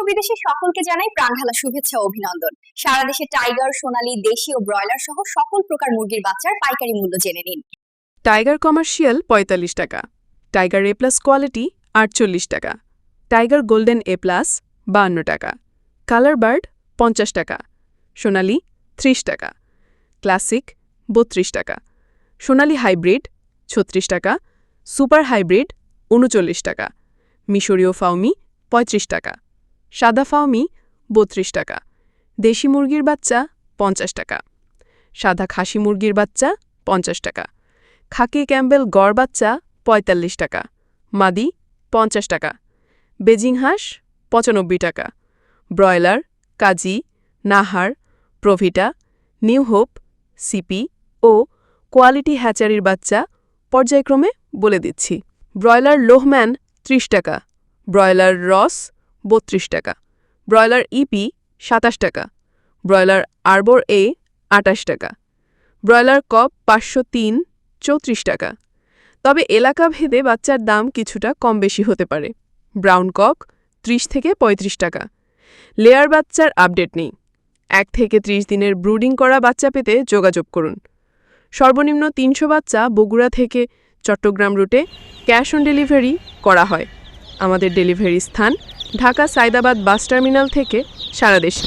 ও বিদেশে সকলকে জানাই প্রাণঢালা শুভেচ্ছা অভিনন্দন। সারা দেশে টাইগার, সোনালী, দেশি ও ব্রয়লার সহ সকল প্রকার মুরগির বাচ্চার পাইকারি মূল্য জেনে নিন। টাইগার কমার্শিয়াল পঁয়তাল্লিশ টাকা, টাইগার এ প্লাস কোয়ালিটি আটচল্লিশ টাকা, টাইগার গোল্ডেন এ প্লাস বাহান্ন টাকা, কালার বার্ড পঞ্চাশ টাকা, সোনালি ত্রিশ টাকা, ক্লাসিক বত্রিশ টাকা, সোনালি হাইব্রিড ছত্রিশ টাকা, সুপার হাইব্রিড উনচল্লিশ টাকা, মিশরীয় ফাউমি পঁয়ত্রিশ টাকা। সাদা ফাউমি বত্রিশ টাকা। দেশি মুরগির বাচ্চা, পঞ্চাশ টাকা। সাদা খাসি মুরগির বাচ্চা, পঞ্চাশ টাকা। খাকি ক্যাম্বেল গড় বাচ্চা, পঁয়তাল্লিশ টাকা। মাদি, পঞ্চাশ টাকা। বেজিং হাঁস, পঁচানব্বই টাকা। Broiler, Kazi, Nahar, Provita, New Hope, CP ও কোয়ালিটি হ্যাচারির বাচ্চা পর্যায়ক্রমে বলে দিচ্ছি। ব্রয়লার লোহম্যান ত্রিশ টাকা। ব্রয়লার রস বত্রিশ টাকা। ব্রয়লার ইপি সাতাশ টাকা। ব্রয়লার আরবর এ আটাশ টাকা। ব্রয়লার কপ পাঁচশো তিন চৌত্রিশ টাকা। তবে এলাকা ভেদে বাচ্চার দাম কিছুটা কম বেশি হতে পারে। ব্রাউন কক ত্রিশ থেকে ৩৫ টাকা। লেয়ার বাচ্চার আপডেট নেই। এক থেকে ৩০ দিনের ব্রুডিং করা বাচ্চা পেতে যোগাযোগ করুন। সর্বনিম্ন তিনশো বাচ্চা বগুড়া থেকে চট্টগ্রাম রুটে ক্যাশ অন ডেলিভারি করা হয়। আমাদের ডেলিভারি স্থান ঢাকা সায়দাবাদ বাস টার্মিনাল থেকে সারা দেশে।